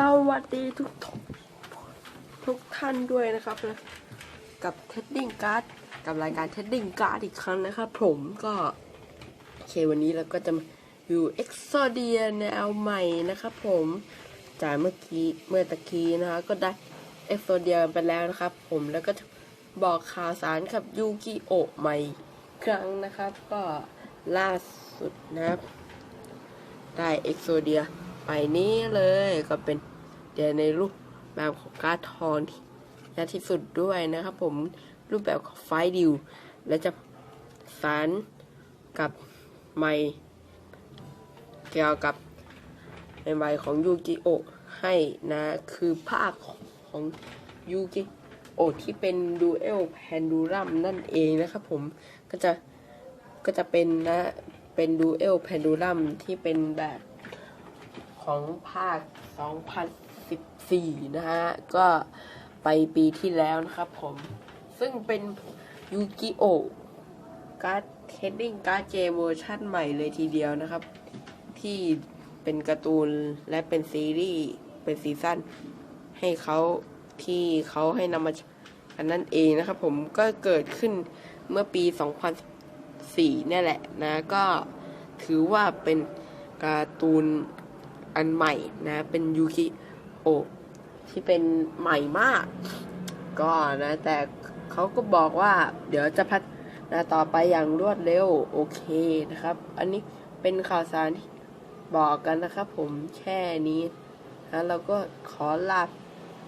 สวัสดีทุกททุกท่านด้วยนะครับนะกับเทดดิ้งการ์ดกับรายการเทดดิ้งการ์ดอีกครั้งนะครับ ผมก็โอเควันนี้เราก็จะอยู่เอ็กโซเดียแนวใหม่นะครับผมจากเมื่อกี้เมื่อตะกี้นะคะก็ได้เอ็กโซเดียไปแล้วนะครับ ผมแล้วก็บอกข่าวสารกับยูกิโอใหม่ครั้งนะครับ ก็ล่าสุดนะครับ ได้เอ็กโซเดียไปนี้เลยก็เป็น เดียในรูปแบบของการ์ทองที่ยากที่สุดด้วยนะครับผมรูปแบบของไฟล์ดิว และจะสารกับไมค์เกี่ยวกับใหม่ๆของยูกิโอให้นะ คือภาคของยูกิโอที่เป็นดูเอลแพนดูรัมนั่นเองนะครับผมก็จะก็จะเป็นนะเป็นดูเอลแพนดูลัมที่เป็นแบบของภาค 2014 นะฮะ ก็ไปปีที่แล้วนะครับผม ซึ่งเป็นยูกิโอการ์ดเทดดิ้งการ์ดเจเวอร์ชั่นใหม่เลยทีเดียวนะครับ ที่เป็นการ์ตูนและเป็นซีรีส์ เป็นซีซั่น ให้เขาที่เขาให้นำมาอันนั่นเองนะครับผมก็เกิดขึ้นเมื่อปี 2004นี่แหละนะ ก็ถือว่าเป็นการ์ตูนอันใหม่นะ เป็นยูกิ โอที่เป็นใหม่มาก ก็นะ แต่เขาก็บอกว่า เดี๋ยวจะพัฒนาต่อไปอย่างรวดเร็วโอเคนะครับ อันนี้เป็นข่าวสารที่บอกกันนะครับ ผมแค่นี้นะเราก็ขอลา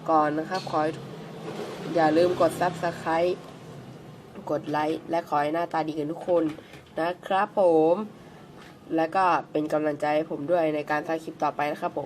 ก่อนนะครับ ขออย่าลืมกด Subscribe กดไลค์และขอให้หน้าตาดีกันทุกคนนะครับผม และก็เป็นกำลังใจให้ผมด้วยในการสร้างคลิปต่อไปนะครับผม